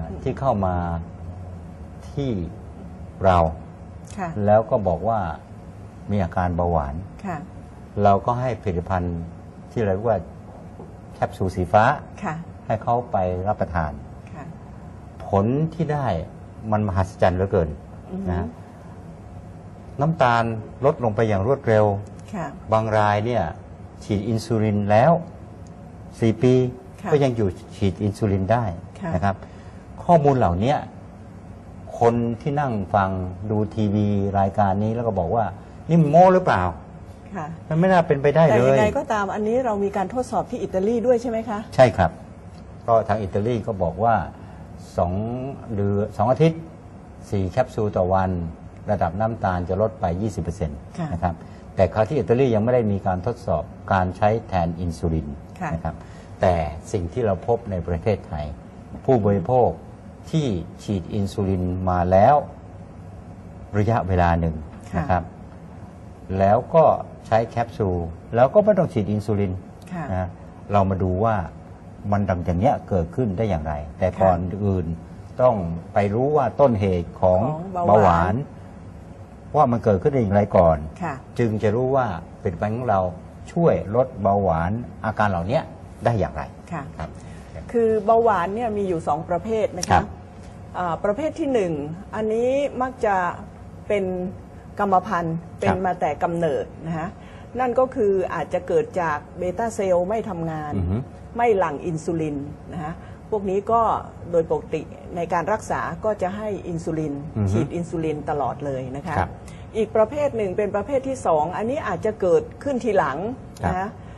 ะที่เข้ามาที่เรา ค่ะ แล้วก็บอกว่ามีอาการเบาหวาน ค่ะ เราก็ให้ผลิตภัณฑ์ที่เราเรียกว่าแคปซูลสีฟ้า ค่ะ ให้เขาไปรับประทาน ค่ะ ผลที่ได้มันมหัศจรรย์เหลือเกินอือฮึนะฮะน้ำตาลลดลงไปอย่างรวดเร็ว ค่ะ บางรายเนี่ยฉีดอินซูลินแล้ว 4 ปีค่ะก็ยังอยู่ฉีดอินซูลินได้ค่ะ นะครับ ข้อมูลเหล่านี้คนที่นั่งฟังดูทีวีรายการนี้แล้วก็บอกว่า นี่มันโม้หรือเปล่า ค่ะ มันไม่น่าเป็นไปได้แต่เลยัย งไงก็ตามอันนี้เรามีการทดสอบที่อิตาลีด้วยใช่ไหมคะ ใช่ครับ ก็ทางอิตาลีก็บอกว่าสองเดือนสองอาทิตย์สี่แคปซูลต่อวัน ระดับน้ำตาลจะลดไป 20%นค่ะะครับ แต่คราวที่อิตาลียังไม่ได้มีการทดสอบการใช้แทนอินซูลินค่ะ นะครับ แต่สิ่งที่เราพบในประเทศไทย ผู้บริโภค ที่ฉีดอินซูลินมาแล้วระยะเวลาหนึ่งค่ะนะครับ แล้วก็ใช้แคปซูล แล้วก็ไม่ต้องฉีดอินซูลินค่ะนะเรามาดูว่ามันดังอย่างเนี้ยเกิดขึ้นได้อย่างไร แต่ก่อนอื่นต้องไปรู้ว่าต้นเหตุของของเบาเบาหหวาวานนว่ามันเกิดขึ้นได้อย่างไรก่อนค่ะจึงจะรู้ว่าผลิตภัณฑ์ของเราช่วยลดเบาหวานอาการเหล่านี้ได้อย่างไรค่ะครับ คือเบาหวานเนี่ยมีอยู่ 2 ประเภทนะครัคะบ อ่าประเภทที่ 1 อันนี้มักจะเป็นกรรมพันธุ์เป็นมาแต่กำเนิดนะคะนั่นก็คืออาจจะเกิดจากเบต้าเซลล์ไม่ทำงาน อือฮึ ไม่หลั่งอินซูลินนะคะพวกนี้ก็โดยปกติในการรักษาก็จะให้อินซูลิน อือฮึฉีดอินซูลินตลอดเลยนะคะ ครับอีกประเภทหนึ่งเป็นประเภทที่2อันนี้อาจจะเกิดขึ้นทีหลังครับ นะคะอ่า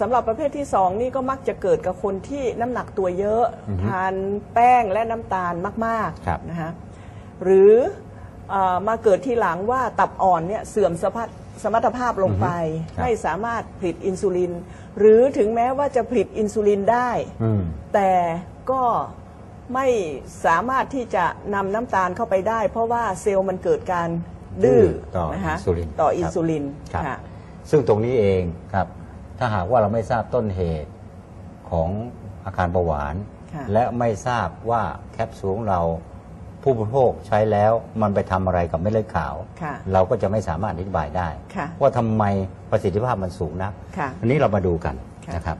สำหรับประเภทที่ 2 นี่ก็มักจะเกิดกับคนที่น้ำหนักตัวเยอะอือฮึทานแป้งและน้ำตาลมากครับ ๆนะคะหรืออามาเกิดทีหลังว่าตับอ่อนเนี่ยเสื่อมสภาพสมรรถภาพลงไป ครับ ไม่สามารถผลิตอินซูลิน หรือถึงแม้ว่าจะผลิตอินซูลินได้ อืม แต่ก็ไม่สามารถที่จะนำน้ำตาลเข้าไปได้ เพราะว่าเซลล์มันเกิดการดื้อต่อนะคะอินซูลินต่อครับ อินซูลินครับค่ะ ซึ่งตรงนี้เองครับ ถ้าหากว่าเราไม่ทราบต้นเหตุของอาการเบาหวาน ค่ะ และไม่ทราบว่าแคปซูลของเราผู้บริโภคใช้แล้วมันไปทำอะไรกับเม็ดเลือดขาว ค่ะ เราก็จะไม่สามารถอธิบายได้ ค่ะ ว่าทำไมประสิทธิภาพมันสูงนัก ค่ะ อันนี้เรามาดูกันค่ะ นะครับ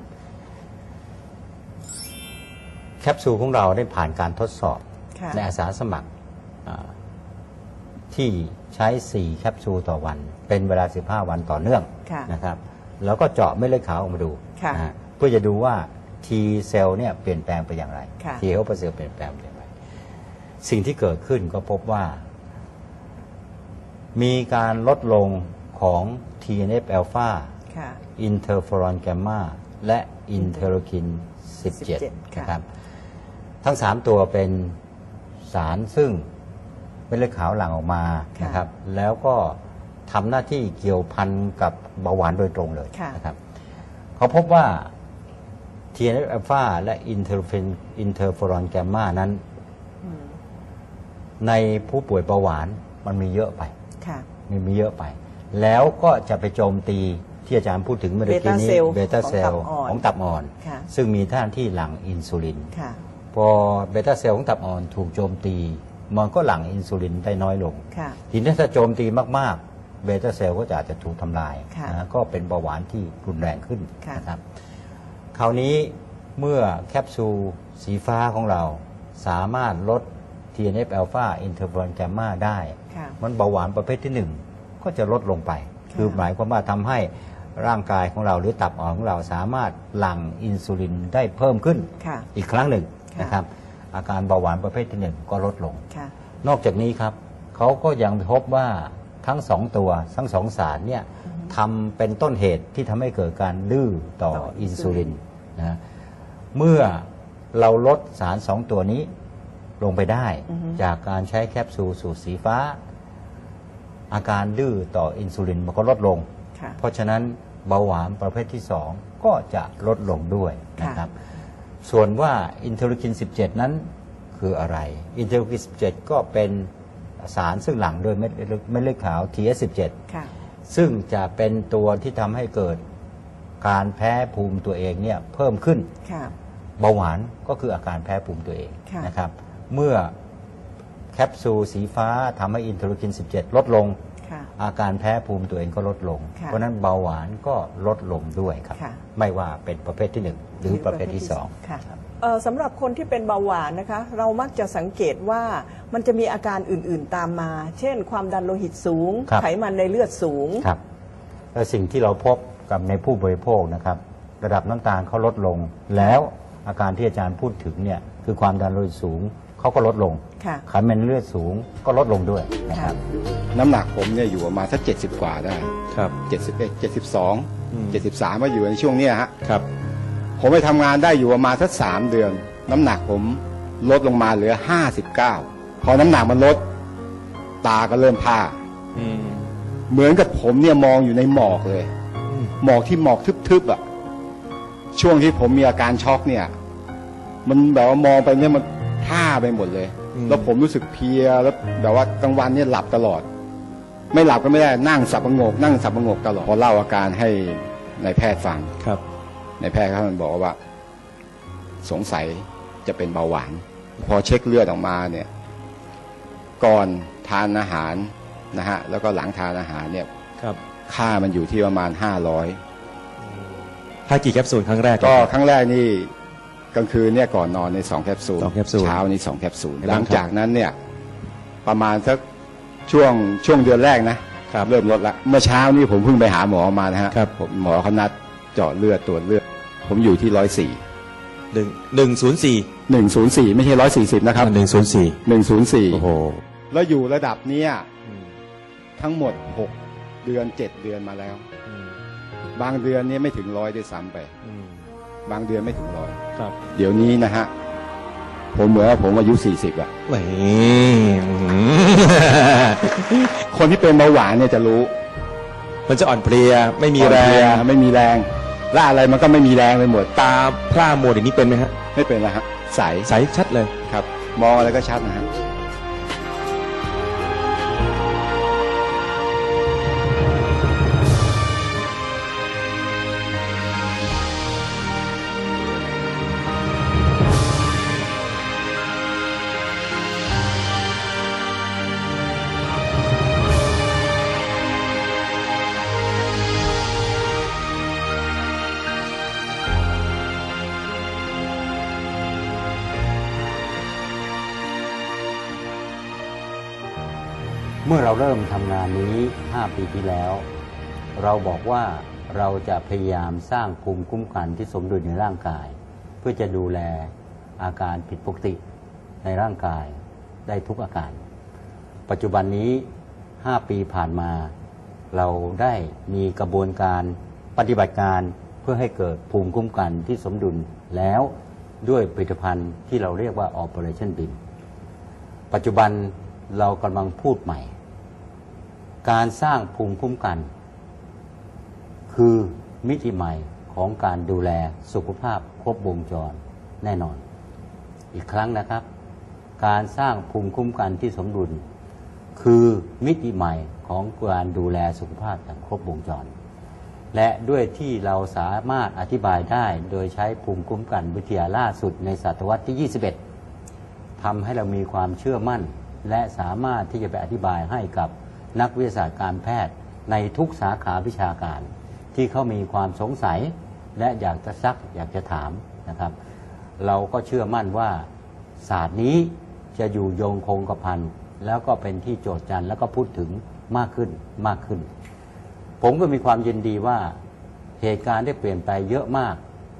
แคปซูลของเราได้ผ่านการทดสอบ ค่ะ ในอาสาสมัครอ่าที่ใช้ 4 แคปซูลต่อวัน เป็นเวลา 15 วันต่อเนื่องค่ะ นะครับ แล้วก็เจาะเม็ดเลือดขาวออกมาดูค่ะนะฮะเพื่อจะดูว่า T เซลล์เนี่ยเปลี่ยนแปลงไปอย่างไร ค่ะ T helper cell เปลี่ยนแปลงไปอย่างไร สิ่งที่เกิดขึ้นก็พบว่า มีการลดลงของ TNF อ l p h a ค่ะ อินเทอร์ฟอรอนแกมมาและอินเทอร์คิน 17 17ค่ะ นะครับ ทั้ง 3 ตัวเป็นสารซึ่งเม็ดเลือดขาวหลั่งออกมานะครับ แล้วก็ ทำหน้าที่เกี่ยวพันกับเบาหวานโดยตรงเลยค่ะนะครับเขาพบว่า TNF อ l p h a และอินเทอร์ฟินอินเทอร์ฟอรอนแกมมานั้นอืมในผู้ป่วยเบาหวานมันมีเยอะไปค่ะมีมีเยอะไป แล้วก็จะไปโจมตีที่อาจารย์พูดถึงเมื่อกี้นี้เบต้าเซลล์เบต้าเซลของตับล์อ่อนของตับอ่อนค่ะซึ่งมีท่านที่หลั่งอินซูลินค่ะพอเบต้าเซลล์ของตับอ่อนถูกโจมตี มันก็หลั่งอินซูลินได้น้อยลงค่ะทีนี้ถ้าโจมตีมากๆ เบต้าเซลล์ก็จะอาจจะถูกทำลายค่ะนะก็เป็นเบาหวานที่รุนแรงขึ้นค่ะ นะครับคราวนี้เมื่อแคปซูลสีฟ้าของเราสามารถลด TNF อ l p h a อินเทอร์ฟอรอนแกมมาได้ ค่ะ มันเบาหวานประเภทที่หนึ่งก็จะลดลงไปค่ะคือหมายความว่าทำให้ร่างกายของเราหรือตับอ่อนของเราสามารถหลั่งอินซูลินได้เพิ่มขึ้นค่ะ อีกครั้งหนึ่งค่ะ นะครับ อาการเบาหวานประเภทที่หนึ่งก็ลดลง ค่ะ นอกจากนี้ครับเขาก็ยังพบว่า ทั้งสองตัวทั้งสองสารเนี่ยทำเป็นต้นเหตุที่ทำให้เกิดการดื้อต่อต่ออิอินนซูซูลิลิน นนะเมื่อเราลดสารสองตัวนี้ลงไปได้ อือฮึ จากการใช้แคปซูลสูตรสีฟ้า อาการดื้อต่ออินซูลินมันก็ลดลง ค่ะ เพราะฉะนั้นเบาหวานประเภทที่ 2 ก็จะลดลงด้วยค่ะนะครับ ส่วนว่าอินเทอร์คิน 17 นั้นคืออะไร อินเทอร์คิน 17 ก็เป็น สารซึ่งหลั่งโดยเม็ดเลือดเม็ดเลือดขาว TS17 ค่ะซึ่งจะเป็นตัวที่ทำให้เกิดการแพ้ภูมิตัวเองเนี่ยเพิ่มขึ้นค่ะเบาหวานก็คืออาการแพ้ภูมิตัวเองค่ะนะครับ เมื่อแคปซูลสีฟ้าทำให้อินเทอร์ลูคิน 17 ลดลงค่ะ อาการแพ้ภูมิตัวเองก็ลดลง ค่ะเพราะฉะนั้นเบาหวานก็ลดลงด้วยครับ ค่ะ ไม่ว่าเป็นประเภทที่หนึ่งหรือประเภทที่สอง ค่ะเอ่อสำหรับคนที่เป็นเบาหวานนะคะ เรามักจะสังเกตว่ามันจะมีอาการอื่นๆตามมา เช่น ความดันโลหิตสูง ครับ ไขมันในเลือดสูง ครับแล้วสิ่งที่เราพบกับในผู้บริโภคนะครับ ระดับน้ำตาลเขาลดลง แล้วอาการที่อาจารย์พูดถึงเนี่ยคือความดันโลหิตสูง เขาก็ลดลงค่ะ ไขมันในเลือดสูงก็ลดลงด้วยนะครับ น้ำหนักผมเนี่ยอยู่ประมาณสักเจ็ดสิบกว่าได้ครับ เจ็ดสิบเอ็ดเจ็ดสิบสองอืม เจ็ดสิบสามมาอยู่ในช่วงเนี้ยฮะครับผมไปทำงานได้อยู่ประมาณสักสามเดือน น้ำหนักผมลดลงมาเหลือห้าสิบเก้าพอน้ำหนักมันลด ตาก็เริ่มผ้าอืม เหมือนกับผมเนี่ยมองอยู่ในหมอกเลย อืม หมอกที่หมอกทึบๆอะช่วงที่ผมมีอาการช็อกเนี่ย มันแบบว่ามองไปเนี่ยมัน ท่าไปหมดเลย แล้วผมรู้สึกเพลียแล้วแบบว่ากลางวันเนี่ยหลับตลอด ไม่หลับก็ไม่ได้นั่งสับประงก นั่งสับประงกตลอดพอเล่าอาการให้นายแพทย์ฟังครับนายแพทย์เขามันบอกว่า สงสัยจะเป็นเบาหวาน พอเช็คเลือดออกมาเนี่ย ก่อนทานอาหารนะฮะแล้วก็หลังทานอาหารเนี่ยครับค่ามันอยู่ที่ประมาณห้าร้อยถ้ากี่แคปซูลครั้งแรกก็ครั้งแรกนี่ กลางคืนเนี่ยก่อนนอนในสองแคปซูลสองแคปซูลเช้านี่สองแคปซูลครับหลังจากนั้นเนี่ยประมาณสักช่วงช่วงเดือนแรกนะครับเริ่มลดละเมื่อเช้านี่ผมเพิ่งไปหาหมอมานะฮะครับผมหมอเขานัดเจาะเลือดตรวจเลือด ผมอยู่ที่ร้อยสี่หนึ่งหนึ่งศูนย์สี่หนึ่งศูนย์สี่ไม่ใช่ร้อยสี่สิบนะครับหนึ่งศูนย์สี่หนึ่งศูนย์สี่โอ้โหแล้วอยู่ระดับเนี้ยอืมทั้งหมดหกเดือนเจ็ดเดือนมาแล้วอืมบางเดือนเนี่ยไม่ถึงร้อยด้วยซ้ำไปอืม บางเดือนไม่ถึงร้อยครับ เดี๋ยวนี้นะฮะ ผมเหมือนว่าผมอายุสี่สิบอะแหมคนที่เป็นเบาหวานเนี่ยจะรู้ มันจะอ่อนเพลียไม่มีแรอ่อนเพลียงไม่มีแรงและอะไรมันก็ไม่มีแรงไปหมด ตาพร่ามัวอย่างนี้เป็นไหมฮะ ไม่เป็นแล้วฮะ ใส ใสชัดเลย ครับ มองอะไรก็ชัดนะฮะ เมื่อเราเริ่มทำงานนี้ 5 ปีที่แล้ว เราบอกว่าเราจะพยายามสร้างภูมิคุ้มกันที่สมดุลในร่างกาย เพื่อจะดูแลอาการผิดปกติในร่างกายได้ทุกอาการ ปัจจุบันนี้ 5 ปีผ่านมา เราได้มีกระบวนการปฏิบัติการเพื่อให้เกิดภูมิคุ้มกันที่สมดุลแล้วด้วยผลิตภัณฑ์ที่เราเรียกว่า Operation BIM ปัจจุบันเรากำลังพูดใหม่ การสร้างภูมิคุ้มกัน คือมิติใหม่ของการดูแลสุขภาพครบวงจรแน่นอน อีกครั้งนะครับ การสร้างภูมิคุ้มกันที่สมดุล คือมิติใหม่ของการดูแลสุขภาพอย่างครบวงจร และด้วยที่เราสามารถอธิบายได้โดยใช้ภูมิคุ้มกันวิทยาล่าสุดในศตวรรษที่ 21ทำให้เรามีความเชื่อมั่น และสามารถที่จะไปอธิบายให้กับ นักวิทยาศาสตร์การแพทย์ในทุกสาขาวิชาการ ที่เขามีความสงสัยและอยากจะซักอยากจะถามนะครับ เราก็เชื่อมั่นว่าศาสตร์นี้จะอยู่โยงคงกระพันแล้วก็เป็นที่โจทย์จันแล้วก็พูดถึงมากขึ้นมากขึ้น ผมก็มีความยินดีว่าเหตุการณ์ได้เปลี่ยนไปเยอะมาก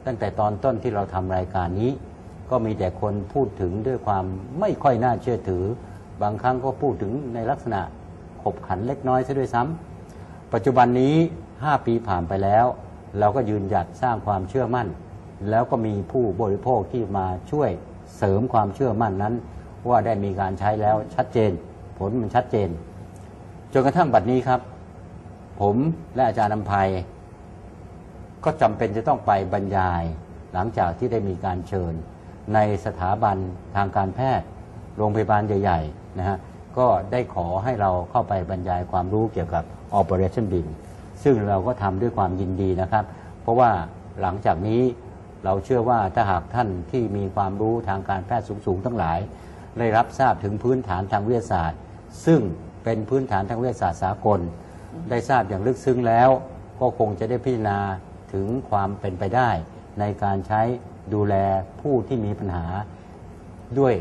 ตั้งแต่ตอนต้นที่เราทำรายการนี้ ก็มีแต่คนพูดถึงด้วยความไม่ค่อยน่าเชื่อถือ บางครั้งก็พูดถึงในลักษณะ บขันเล็กน้อยซะด้วยซ้ำปัจจุบันนี้ 5 ปีผ่านไปแล้ว เราก็ยืนหยัดสร้างความเชื่อมั่น แล้วก็มีผู้บริโภคที่มาช่วยเสริมความเชื่อมั่นนั้น ว่าได้มีการใช้แล้วชัดเจน ผลมันชัดเจนจนกระทั่งบัดนี้ครับ ผมและอาจารย์นำภัย ก็จำเป็นจะต้องไปบรรยาย หลังจากที่ได้มีการเชิญ ในสถาบันทางการแพทย์ โรงพยาบาลใหญ่ๆนะฮะ ก็ได้ขอให้เราเข้าไปบรรยายความรู้เกี่ยวกับ Operation BIM ซึ่งเราก็ทำด้วยความยินดีนะครับ เพราะว่าหลังจากนี้เราเชื่อว่าถ้าหากท่านที่มีความรู้ทางการแพทย์สูง ๆ ทั้งหลาย ได้รับทราบถึงพื้นฐานทางวิทยาศาสตร์ ซึ่งเป็นพื้นฐานทางวิทยาศาสตร์สากล ได้ทราบอย่างลึกซึ้งแล้ว ก็คงจะได้พิจารณาถึงความเป็นไปได้ ในการใช้ดูแลผู้ที่มีปัญหาด้วย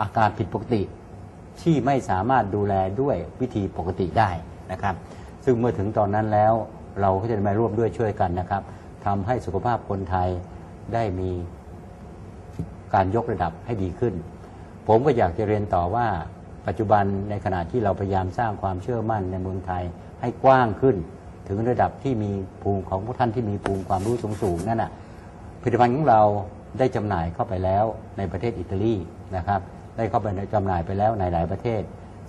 อาการผิดปกติที่ไม่สามารถดูแลด้วยวิธีปกติได้นะครับ ซึ่งเมื่อถึงตอนนั้นแล้วเราก็จะมาร่วมด้วยช่วยกันนะครับทำให้สุขภาพคนไทยได้มีการยกระดับให้ดีขึ้น ผมก็อยากจะเรียนต่อว่าปัจจุบันในขณะที่เราพยายามสร้างความเชื่อมั่นในเมืองไทยให้กว้างขึ้น ถึงระดับที่มีภูมิของพวกท่านที่มีภูมิความรู้สูงๆนั่นน่ะผลิตภัณฑ์ของเราได้จำหน่ายเข้าไปแล้วในประเทศอิตาลีนะครับ ได้เข้าไปในจำหน่ายไปแล้วในหลายประเทศ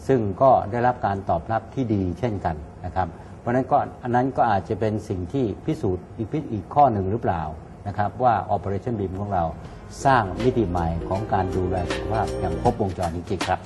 ซึ่งก็ได้รับการตอบรับที่ดีเช่นกันนะครับ เพราะฉะนั้นก็อันนั้นก็อาจจะเป็นสิ่งที่พิสูจน์อีกอีกข้อหนึ่งหรือเปล่านะครับว่า Operation BIM ของเราสร้างมิติใหม่ของการดูแลสุขภาพอย่างครบวงจรจริงๆครับ